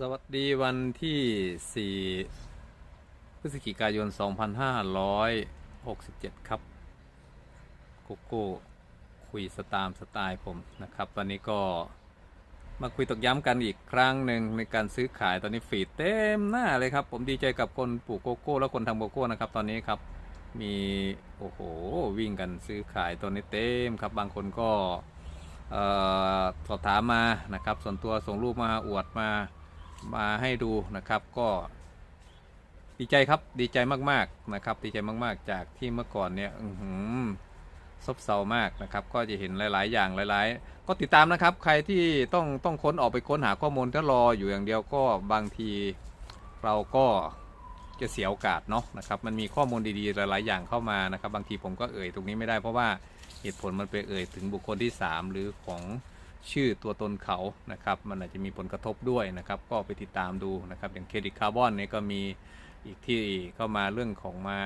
สวัสดีวันที่ 4 พฤศจิกายน 2567 ครับโกโก้คุยสตามสไตล์ผมนะครับ วันนี้ก็มาคุยตอกย้ำกันอีกครั้งหนึ่งในการซื้อขายตอนนี้ฟีดเต็มหน้าเลยครับ ผมดีใจกับคนปลูกโกโก้และคนทำโกโก้นะครับ ตอนนี้ครับมีโอ้โหวิ่งกันซื้อขายตอนนี้เต็มครับ บางคนก็สอบถามมานะครับ ส่วนตัวส่งรูปมาอวดมา มาให้ดูนะครับก็ดีใจครับดีใจมากๆนะครับ ดีใจมากๆ จากที่เมื่อก่อนเนี่ยอื้อหือซบเซามากนะครับ ก็จะเห็นหลาย ๆ อย่างหลาย ๆ ก็ติดตามนะครับ ใครที่ต้องต้องค้นออกไปค้นหาข้อมูลถ้ารออยู่อย่างเดียวก็บางทีเราก็จะเสียโอกาสเนาะนะครับ มันมีข้อมูลดีๆหลาย ๆ อย่างเข้ามานะครับ บางทีผมก็เอ่ยตรงนี้ไม่ได้เพราะว่าเหตุผลมันไปเอ่ยถึงบุคคลที่ 3 หรือของ ชื่อตัวตนเขานะครับ มันอาจจะมีผลกระทบด้วยนะครับ ก็ไปติดตามดูนะครับ อย่างเครดิตคาร์บอนเนี่ยก็มีอีกที่เข้ามาเรื่องของมา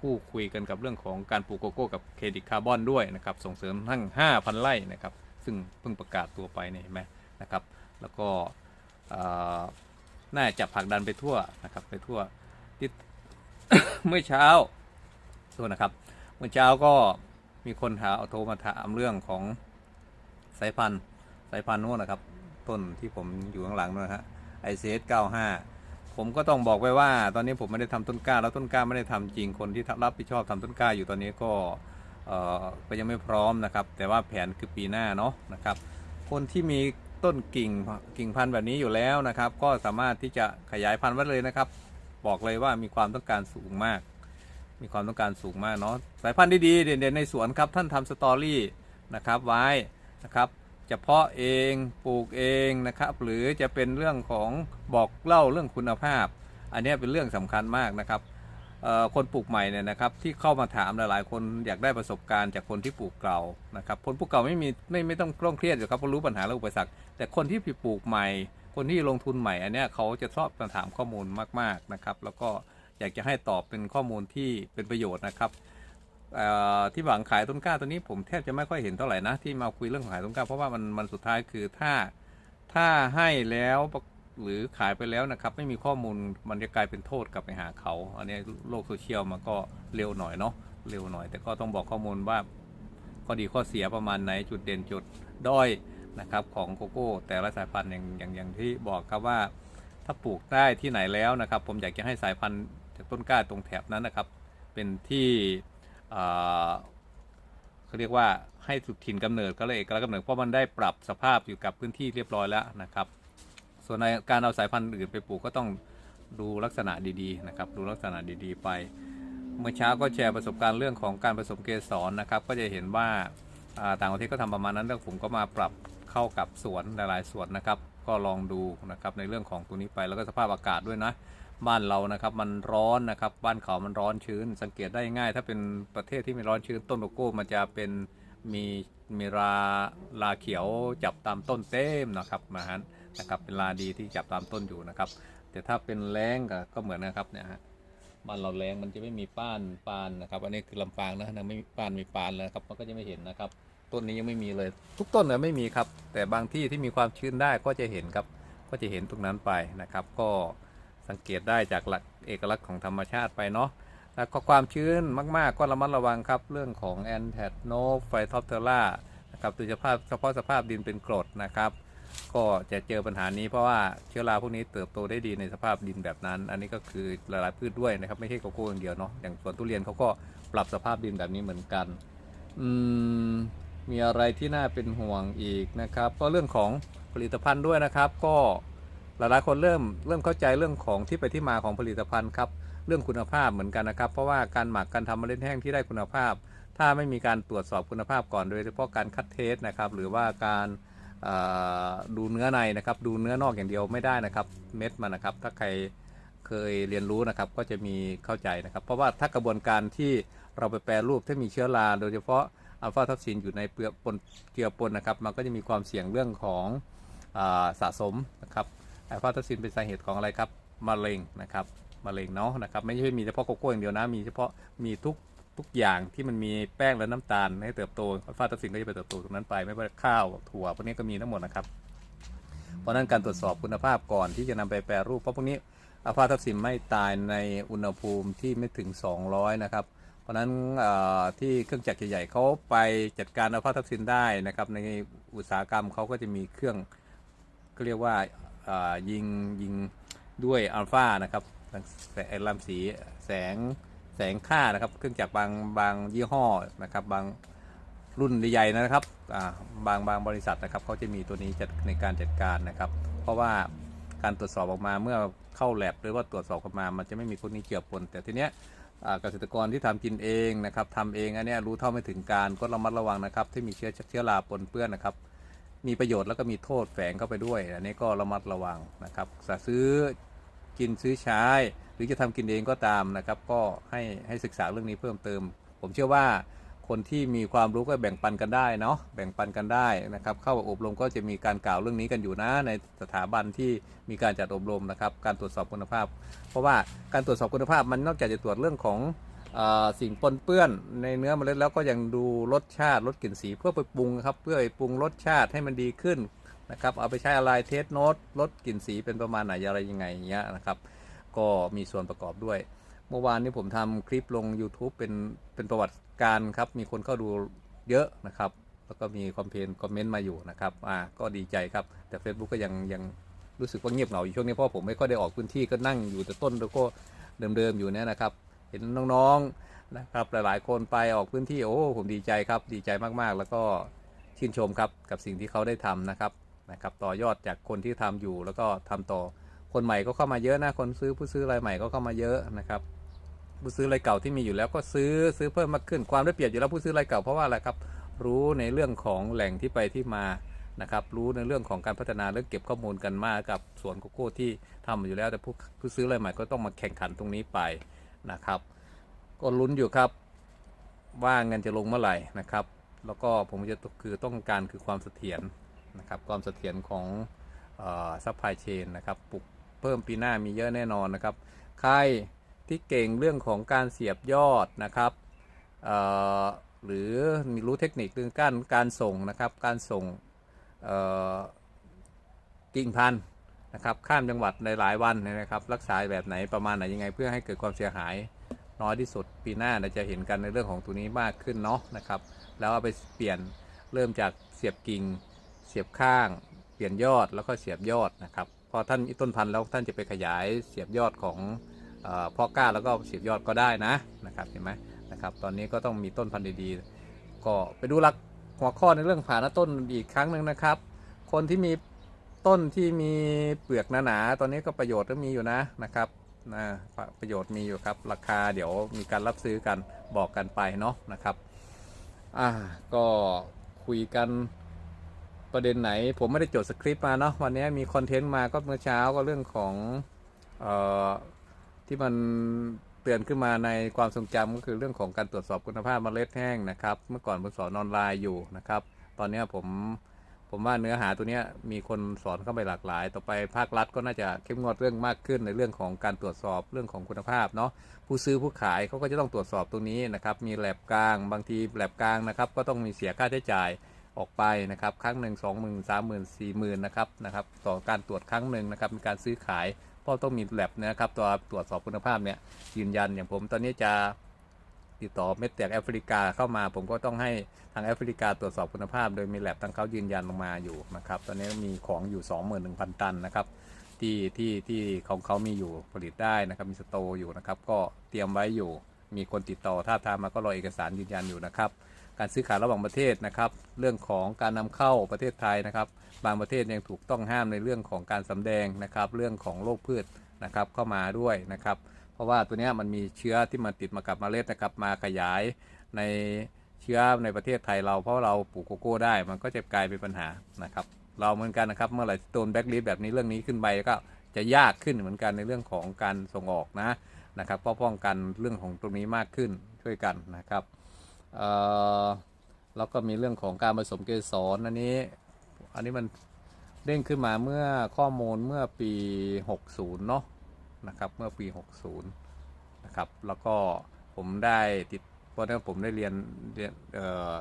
คู่คุยกันกับเรื่องของการปลูกโกโก้กับเครดิตคาร์บอนด้วยนะครับ ส่งเสริมทั้ง 5,000 ไร่นะครับ ซึ่งเพิ่งประกาศตัวไปเนี่ยเห็นไหมนะครับ แล้วก็น่าจะผลักดันไปทั่วนะครับไปทั่วที่เมื่อเช้าโทษนะครับ เมื่อเช้าก็มีคนถามโทรมาถามเรื่องของสายพันธุ์ สายพันธุ์โน้นนะครับ ต้นที่ผมอยู่ข้างหลังนู้นฮะไอซีเอสเก้าห้าผมก็ต้องบอกไว้ว่า ตอนนี้ผมไม่ได้ทำต้นกล้า แล้วต้นกล้าไม่ได้ทำจริงคนที่รับผิดชอบทำต้นกล้าอยู่ตอนนี้ก็เออก็ยังไม่พร้อมนะครับ แต่ว่าแผนคือปีหน้าเนาะนะครับ คนที่มีต้นกิ่งกิ่งพันธุ์แบบนี้อยู่แล้วนะครับ ก็สามารถที่จะขยายพันธุ์ไว้เลยนะครับ บอกเลยว่ามีความต้องการสูงมาก มีความต้องการสูงมากเนาะสายพันธุ์ดีๆเด่นๆในสวนครับท่านทำสตอรี่นะครับไว้นะครับ จะเพาะเองปลูกเองนะครับ หรือจะเป็นเรื่องของบอกเล่าเรื่องคุณภาพ อันนี้เป็นเรื่องสำคัญมากนะครับคนปลูกใหม่เนี่ยนะครับที่เข้ามาถามหลายๆ คนอยากได้ประสบการณ์จากคนที่ปลูกเก่านะครับคนปลูกเก่าไม่มีไม่ไม่ต้องเคร่งเครียดอยู่ครับเพราะรู้ปัญหาและอุปสรรค แต่คนที่ปลูกใหม่ คนที่ลงทุนใหม่อันนี้เขาจะชอบมาถามข้อมูลมากๆนะครับ แล้วก็อยากจะให้ตอบเป็นข้อมูลที่เป็นประโยชน์นะครับ ที่หวังขายต้นกล้าตัวนี้ผมแทบจะไม่ค่อยเห็นเท่าไหร่นะที่มาคุยเรื่องขายต้นกล้า เพราะว่ามันมันสุดท้ายคือถ้าถ้าให้แล้วหรือขายไปแล้วนะครับ ไม่มีข้อมูลมันจะกลายเป็นโทษกลับไปหาเขา อันนี้โลกโซเชียลมันก็เร็วหน่อยเนาะเร็วหน่อย แต่ก็ต้องบอกข้อมูลว่าข้อดีข้อเสียประมาณไหนจุดเด่นจุดด้อยนะครับของโกโก้ แต่ละสายพันธุ์อย่างอย่างอย่างที่บอกครับว่า ถ้าปลูกได้ที่ไหนแล้วนะครับ ผมอยากจะให้สายพันธุ์จากต้นกล้าตรงแถบนั้นนะครับ เป็นที่ เขาเรียกว่าให้สุดถิ่นกำเนิดก็เลยเอกลักษณ์กำเนิดเพราะมันได้ปรับสภาพอยู่กับพื้นที่เรียบร้อยแล้วนะครับ ส่วนในการเอาสายพันธุ์อื่นไปปลูกก็ต้องดูลักษณะดีๆนะครับ ดูลักษณะดีๆไป เมื่อเช้าก็แชร์ประสบการณ์เรื่องของการผสมเกสรนะครับ ก็จะเห็นว่าต่างประเทศก็ทำประมาณนั้นแล้วผมก็มาปรับเข้ากับสวนหลายๆสวนนะครับ ก็ลองดูนะครับในเรื่องของตัวนี้ไปแล้วก็สภาพอากาศด้วยนะ บ้านเรานะครับมันร้อนนะครับบ้านเขามันร้อนชื้น สังเกตได้ง่าย ถ้าเป็นประเทศที่มีร้อนชื้นต้นโกโก้มันจะเป็นมีมีราลาเขียวจับตามต้นเต็มนะครับมาฮันนะครับเป็นลาดีที่จับตามต้นอยู่นะครับ แต่ถ้าเป็นแรงก็ก็เหมือนนะครับเนี่ยฮะบ้านเราแรงมันจะไม่มีป้านปานนะครับ อันนี้คือลำปางนะนะไม่มีป้านมีปานเลยนะครับมันก็จะไม่เห็นนะครับ ต้นนี้ยังไม่มีเลย ทุกต้นเนี่ยไม่มีครับ แต่บางที่ที่มีความชื้นได้ก็จะเห็นครับ ก็จะเห็นตรงนั้นไปนะครับ ก็ สังเกตได้จากหลักเอกลักษณ์ของธรรมชาติไปเนาะแล้วก็ความชื้นมาก ๆ ก็ระมัดระวังครับ เรื่องของแอนแทดโนไฟทอปเทอร่านะครับโดยเฉพาะเฉพาะสภาพดินเป็นกรดนะครับ ก็จะเจอปัญหานี้เพราะว่าเชื้อราพวกนี้เติบโตได้ดีในสภาพดินแบบนั้น อันนี้ก็คือหลายๆพืชด้วยนะครับ ไม่ใช่โกโก้อย่างเดียวเนาะอย่างสวนทุเรียนเขาก็ปรับสภาพดินแบบนี้เหมือนกันอืมมีอะไรที่น่าเป็นห่วงอีกนะครับ ก็เรื่องของผลิตภัณฑ์ด้วยนะครับ ก็ หลายๆคนเริ่มเริ่มเข้าใจเรื่องของที่ไปที่มาของผลิตภัณฑ์ครับเรื่องคุณภาพเหมือนกันนะครับ เพราะว่าการหมักการทำเมล็ดแห้งที่ได้คุณภาพ ถ้าไม่มีการตรวจสอบคุณภาพก่อนโดยเฉพาะการคัดเทสนะครับ หรือว่าการดูเนื้อในนะครับ ดูเนื้อนอกอย่างเดียวไม่ได้นะครับ เม็ดมันนะครับ ถ้าใครเคยเรียนรู้นะครับ ก็จะมีเข้าใจนะครับ เพราะว่าถ้ากระบวนการที่เราไปแปรรูปถ้ามีเชื้อราโดยเฉพาะอัลฟาทับซินอยู่ในเปลือกปนเกลือปนนะครับ มันก็จะมีความเสี่ยงเรื่องของอสะสมนะครับ อัฟาทับซินเป็นสาเหตุของอะไรครับมะเร็งนะครับมะเร็งเนาะนะครับไม่ใช่มีเฉพาะโกโก้อย่างเดียวนะมีเฉพาะมีทุกทุกอย่างที่มันมีแป้งและน้ำตาลให้เติบโตอัลฟาทับซินก็จะไปเติบโตตรงนั้นไปไม่ว่าข้าวถั่วพวกนี้ก็มีทั้งหมดนะครับ เพราะนั้นการตรวจสอบคุณภาพก่อนที่จะนำไปแปรรูปเพราะพวกนี้อัลฟาทับซิมไม่ตายในอุณหภูมิที่ไม่ถึง 200 นะครับ เพราะนั้นที่เครื่องจักรใหญ่ๆเขาไปจัดการอัลฟาทับซินได้นะครับในอุตสาหกรรมเขาก็จะมีเครื่องก็เรียกว่า ยิงยิงด้วยอัลฟานะครับแสงลำสีแสงแสงค่านะครับ เครื่องจักรบางบางยี่ห้อนะครับบางรุ่นใหญ่ๆนะครับบางบางบริษัทนะครับเขาจะมีตัวนี้จัดในการจัดการนะครับ เพราะว่าการตรวจสอบออกมาเมื่อเข้าแลบหรือว่าตรวจสอบออกมา มันจะไม่มีพวกนี้เจือปนแต่ทีเนี้ยเกษตรกรที่ทำกินเองนะครับทำเองอันเนี้ยรู้เท่าไม่ถึงการก็ระมัดระวังนะครับ ที่มีเชื้อเชื้อราปนเปื้อนนะครับ มีประโยชน์แล้วก็มีโทษแฝงเข้าไปด้วย อันนี้ก็ระมัดระวังนะครับซื้อกินซื้อใช้ หรือจะทำกินเองก็ตามนะครับ ก็ให้ให้ศึกษาเรื่องนี้เพิ่มเติม ผมเชื่อว่าคนที่มีความรู้ก็แบ่งปันกันได้เนาะแบ่งปันกันได้นะครับ เข้าอบรมก็จะมีการกล่าวเรื่องนี้กันอยู่นะ ในสถาบันที่มีการจัดอบรมนะครับ การตรวจสอบคุณภาพ เพราะว่าการตรวจสอบคุณภาพมันนอกจากจะตรวจเรื่องของ สิ่งปนเปื้อนในเนื้อมเมล็ดแล้วก็ยังดูรสชาติรสกลิ่นสีเพื่อไปปรุงครับเพื่อไปปรุงรสชาติให้มันดีขึ้นนะครับเอาไปใช้อะไรเทสโนตรสกลิ่นสีเป็นประมาณไหนอะไรยังไงเงี้ยนะครับ ก็มีส่วนประกอบด้วย เมื่อวานนี้ผมทำคลิปลง YouTube เป็นเป็นประวัติการครับมีคนเข้าดูเยอะนะครับ แล้วก็มีคอมเพนคอมเมนต์มาอยู่นะครับอ่าก็ดีใจครับ แต่ Facebook ก็ยังยังรู้สึกว่าเงียบเหงาอยู่ช่วงนี้เพราะผมไม่ค่อยได้ออกพื้นที่ก็นั่งอยู่แต่ต้นแล้วก็เดิมๆอยู่เนี่ยนะครับ เห็นน้องๆนะครับหลายๆ คนไปออกพื้นที่โอ้ผมดีใจครับดีใจมากๆ แล้วก็ชื่นชมครับกับสิ่งที่เขาได้ทำนะครับนะครับต่อยอดจากคนที่ทำอยู่แล้วก็ทำต่อคนใหม่ก็เข้ามาเยอะนะคนซื้อผู้ซื้อรายใหม่ก็เข้ามาเยอะนะครับผู้ซื้อรายเก่าที่มีอยู่แล้วก็ซื้อซื้อเพิ่มมากขึ้นความได้เปรียบอยู่แล้วผู้ซื้อรายเก่าเพราะว่าอะไรครับรู้ในเรื่องของแหล่งที่ไปที่มานะครับรู้ในเรื่องของการพัฒนาเรื่องเก็บข้อมูลกันมากกับสวนโกโก้ที่ทำอยู่แล้วแต่ผู้ผู้ซื้อรายใหม่ก็ต้องมาแข่งขันตรงนี้ไป นะครับ ก็ลุ้นอยู่ครับว่าเงินจะลงเมื่อไหร่นะครับ แล้วก็ผมจะคือต้องการคือความเสถียรนะครับ ความเสถียรของซัพพลายเชนนะครับปลุกเพิ่มปีหน้ามีเยอะแน่นอนนะครับ ใครที่เก่งเรื่องของการเสียบยอดนะครับหรือมีรู้เทคนิคเรื่องการการส่งนะครับ การส่งกิ่งพันธุ์ นะครับข้ามจังหวัดในหลายวันนะครับ รักษาแบบไหนประมาณไหนยังไง เพื่อให้เกิดความเสียหายน้อยที่สุด ปีหน้าเราจะเห็นกันในเรื่องของตัวนี้มากขึ้นเนาะนะครับ แล้วเอาไปเปลี่ยนเริ่มจากเสียบกิ่ง เสียบข้าง เปลี่ยนยอดแล้วก็เสียบยอดนะครับพอท่านต้นพันธุ์แล้วท่านจะไปขยายเสียบยอดของเออก้าแล้วก็เสียบยอดก็ได้นะนะครับเห็นไหมนะครับ ตอนนี้ก็ต้องมีต้นพันธุ์ดีๆก็ไปดูหลักหัวข้อในเรื่องผ่าหน้าต้นอีกครั้งหนึ่งนะครับ คนที่มี ต้นที่มีเปลือกหนาๆตอนนี้ก็ประโยชน์ก็มีอยู่นะนะครับนะประโยชน์มีอยู่ครับ ราคาเดี๋ยวมีการรับซื้อกันบอกกันไปเนาะนะครับอ่าก็คุยกันประเด็นไหน ผมไม่ได้จดสคริปต์มาเนาะวันนี้มีคอนเทนต์มาก็เมื่อเช้าก็เรื่องของเอ่อที่มันเตือนขึ้นมาในความทรงจำก็คือเรื่องของการตรวจสอบคุณภาพเมล็ดแห้งนะครับ เมื่อก่อนผมสอนออนไลน์อยู่นะครับ ตอนนี้ผม ผมว่าเนื้อหาตัวนี้มีคนสอนเข้าไปหลากหลาย ต่อไปภาครัฐก็น่าจะเข้มงวดเรื่องมากขึ้นในเรื่องของการตรวจสอบเรื่องของคุณภาพเนาะผู้ซื้อผู้ขายเขาก็จะต้องตรวจสอบตรงนี้นะครับ มีแลบกลาง บางทีแลบกลางนะครับ ก็ต้องมีเสียค่าใช้จ่ายออกไปนะครับครั้งหนึ่งสองหมื่นสามหมื่นสี่หมื่นนะครับนะครับต่อการตรวจครั้งหนึ่งนะครับมีการซื้อขายเพราะต้องมีแลบนะครับตัวตรวจสอบคุณภาพเนี่ยยืนยันอย่างผมตอนนี้จะ ติดต่อเม็ดแตกแอฟริกาเข้ามา ผมก็ต้องให้ทางแอฟริกาตรวจสอบคุณภาพ โดยมีแลบทางเขายืนยันลงมาอยู่นะครับ ตอนนี้มีของอยู่ 21,000 ตันนะครับ ที่ที่ที่ของเขามีอยู่ผลิตได้นะครับ มีสโตอยู่นะครับ ก็เตรียมไว้อยู่ มีคนติดต่อท่าทามมาก็รอเอกสารยืนยันอยู่นะครับ การซื้อขายระหว่างประเทศนะครับ เรื่องของการนำเข้าประเทศไทยนะครับ บางประเทศยังถูกต้องห้ามในเรื่องของการสำแดงนะครับ เรื่องของโรคพืชนะครับเข้ามาด้วยนะครับ เพราะว่าตัวนี้มันมีเชื้อที่มาติดมากับเมล็ดนะครับมาขยายในเชื้อในประเทศไทยเราเพราะเราปลูกโกโก้ได้ มันก็จะกลายเป็นปัญหานะครับ เราเหมือนกันนะครับเมื่อไหร่โดนแบ็กลิสแบบนี้เรื่องนี้ขึ้นไปก็จะยากขึ้นเหมือนกันในเรื่องของการส่งออกนะนะครับก็ป้องกันเรื่องของตรงนี้มากขึ้นช่วยกันนะครับแล้วก็มีเรื่องของการผสมเกสรอันนี้ อันนี้มันเด้งขึ้นมาเมื่อข้อมูลเมื่อปี 60 เนาะ นะครับเมื่อปี 60 นะครับ แล้วก็ผมได้ติดเพราะนั้นผมได้เรียนเรียน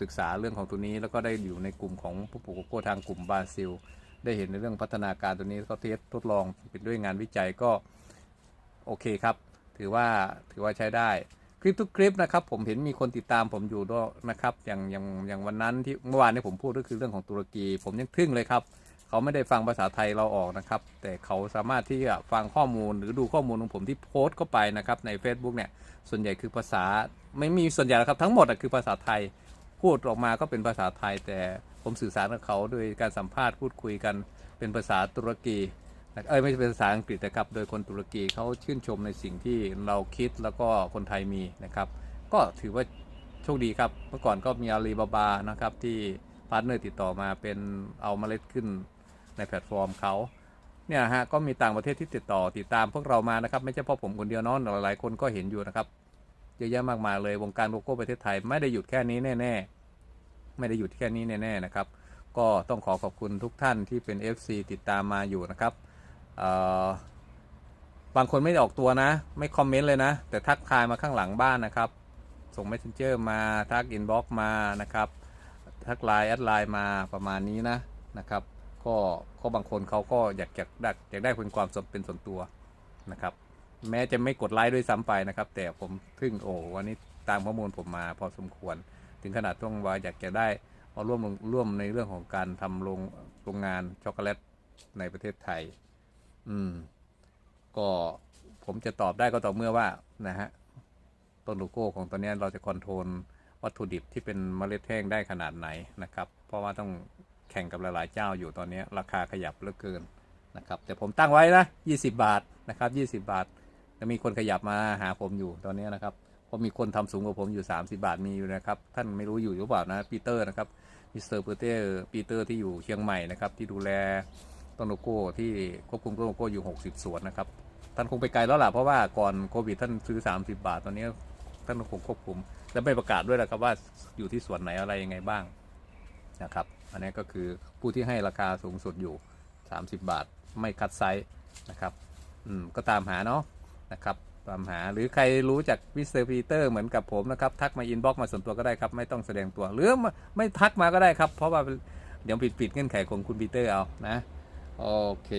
ศึกษาเรื่องของตัวนี้ แล้วก็ได้อยู่ในกลุ่มของผู้ปลูกโกโก้ทางกลุ่มบราซิล ได้เห็นในเรื่องพัฒนาการตัวนี้ก็เทสทดลองเป็นด้วยงานวิจัยก็โอเคครับ ถือว่าถือว่าใช้ได้คลิปทุกคลิปนะครับผมเห็นมีคนติดตามผมอยู่ด้วยนะครับอย่างอย่างอย่างวันนั้นที่เมื่อวานนี้ผมพูดก็คือเรื่องของตุรกี ผมยังทึ่งเลยครับ เขาไม่ได้ฟังภาษาไทยเราออกนะครับ แต่เขาสามารถที่จะฟังข้อมูลหรือดูข้อมูลของผมที่โพสต์เข้าไปนะครับใน Facebook เนี่ยส่วนใหญ่คือภาษาไม่มีส่วนใหญ่หรอกครับทั้งหมดคือภาษาไทยพูดออกมาก็เป็นภาษาไทย แต่ผมสื่อสารกับเขาโดยการสัมภาษณ์พูดคุยกันเป็นภาษาตุรกีเอ้ยไม่ใช่เป็นภาษาอังกฤษนะครับ โดยคนตุรกีเขาชื่นชมในสิ่งที่เราคิดแล้วก็คนไทยมีนะครับ ก็ถือว่าโชคดีครับ เมื่อก่อนก็มีอาลีบาบานะครับที่พาร์ทเนอร์ติดต่อมาเป็นเอาเมล็ดขึ้น ในแพลตฟอร์มเขาเนี่ยฮะก็มีต่างประเทศที่ติดต่อติดตามพวกเรามานะครับ ไม่ใช่เพราะผมคนเดียวเนาะหลายๆ คนก็เห็นอยู่นะครับเยอะแยะมากมายเลยวงการโลโก้ประเทศไทยไม่ได้หยุดแค่นี้แน่ๆ ไม่ได้หยุดแค่นี้แน่ๆนะครับ ก็ต้องขอขอบคุณทุกท่านที่เป็น FC ติดตามมาอยู่นะครับบางคนไม่ออกตัวนะ ไม่คอมเมนต์เลยนะ แต่ทักทายมาข้างหลังบ้านนะครับ ส่ง Messenger มาทักอินบ็อกมานะครับ ทักไลน์แอดไลน์มาประมาณนี้นะนะครับ ก็ก็บางคนเขาก็อยากอยากได้อยากได้เป็นความสมเป็นส่วนตัวนะครับ แม้จะไม่กดไลค์ด้วยซ้ำไปนะครับ แต่ผมทึ่งโอ้วันนี้ตามข้อมูลผมมาพอสมควร ถึงขนาดต้องว่าอยากจะได้มาร่วมร่วมในเรื่องของการทำโรงโรงงานช็อกโกแลตในประเทศไทย อืม ก็ผมจะตอบได้ก็ต่อเมื่อว่านะฮะต้นโลโก้ของตัวนี้เราจะคอนโทรลวัตถุดิบที่เป็นเมล็ดแห้งได้ขนาดไหนนะครับ เพราะว่าต้อง แข่งกับหลายๆเจ้าอยู่ตอนนี้ราคาขยับเหลือเกินนะครับแต่ผมตั้งไว้นะ20 บาทนะครับ20 บาทจะมีคนขยับมาหาผมอยู่ตอนนี้นะครับเพราะมีคนทำสูงกว่าผมอยู่ 30 บาทมีอยู่นะครับ ท่านไม่รู้อยู่หรือเปล่านะปีเตอร์นะครับมิสเตอร์ปีเตอร์ปีเตอร์ที่อยู่เชียงใหม่นะครับที่ดูแลต้นโลโก้ที่ควบคุมต้นโลโก้อยู่ 60 สวนนะครับท่านคงไปไกลแล้วล่ะเพราะว่าก่อนโควิดท่านซื้อ 30 บาท ตอนนี้ท่านคงควบคุม และไม่ประกาศด้วยนะครับว่าอยู่ที่สวนไหนอะไรยังไงบ้างนะครับ อันนี้ก็คือผู้ที่ให้ราคาสูงสุดอยู่ 30 บาทไม่คัดไซส์นะครับอืมก็ตามหาเนาะนะครับตามหาหรือใครรู้จักมิสเตอร์ปีเตอร์เหมือนกับผมนะครับ ทักมาอินบ็อกมาส่วนตัวก็ได้ครับ ไม่ต้องแสดงตัว หรือไม่ทักมาก็ได้ครับ เพราะว่าเดี๋ยวปิดปิดเงื่อนไขของคุณปีเตอร์เอานะโอเค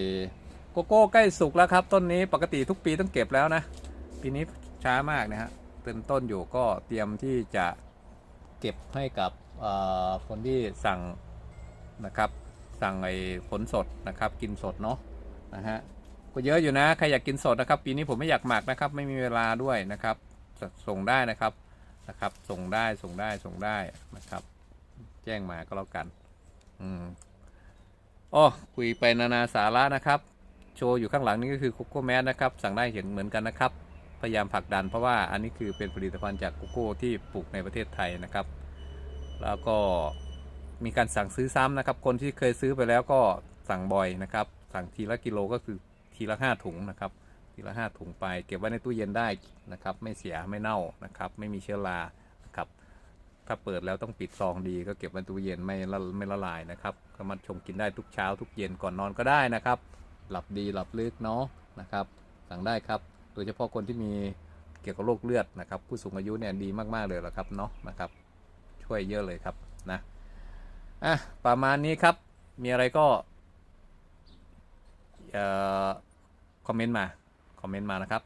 โกโก้ใกล้สุกแล้วครับต้นนี้ปกติทุกปีต้องเก็บแล้วนะ ปีนี้ช้ามากนะฮะเต้นต้นอยู่ก็เตรียมที่จะเก็บให้กับคนที่สั่ง นะครับ สั่งไอ้ผลสดนะครับ กินสดเนาะนะฮะก็เยอะอยู่นะใครอยากกินสดนะครับ ปีนี้ผมไม่อยากหมักนะครับ ไม่มีเวลาด้วยนะครับ ส่งได้นะครับนะครับ ส่งได้ส่งได้ส่งได้นะครับ แจ้งมาก็แล้วกัน อืมอ๋อคุยไปนานาสาระนะครับ โชว์อยู่ข้างหลังนี่ก็คือโกโก้แมสนะครับ สั่งได้เห็นเหมือนกันนะครับ พยายามผลักดันเพราะว่าอันนี้คือเป็นผลิตภัณฑ์จากโกโก้ที่ปลูกในประเทศไทยนะครับ แล้วก็ มีการสั่งซื้อซ้ำนะครับ คนที่เคยซื้อไปแล้วก็สั่งบ่อยนะครับ สั่งทีละกิโลก็คือทีละห้าถุงนะครับ ทีละห้าถุงไป เก็บไว้ในตู้เย็นได้นะครับ ไม่เสียไม่เน่านะครับ ไม่มีเชื้อรานะครับ ถ้าเปิดแล้วต้องปิดซองดีก็เก็บไว้ตู้เย็นไม่ละไม่ละลายนะครับก็มาชงกินได้ทุกเช้า ทุกเย็นก่อนนอนก็ได้นะครับ หลับดีหลับลึกเนาะนะครับ สั่งได้ครับ โดยเฉพาะคนที่มีเกี่ยวกับโรคเลือดนะครับ ผู้สูงอายุเนี่ยดีมากๆเลยละครับเนาะนะครับ ช่วยเยอะเลยครับนะ อะประมาณนี้ครับ มีอะไรก็เอ่อคอมเมนต์มา คอมเมนต์มานะครับ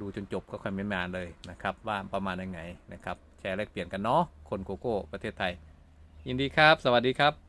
ดูจนจบก็คอมเมนต์มาเลยนะครับ ว่าประมาณยังไงนะครับ แชร์แลกเปลี่ยนกันเนาะคนโกโก้ประเทศไทย ยินดีครับ สวัสดีครับ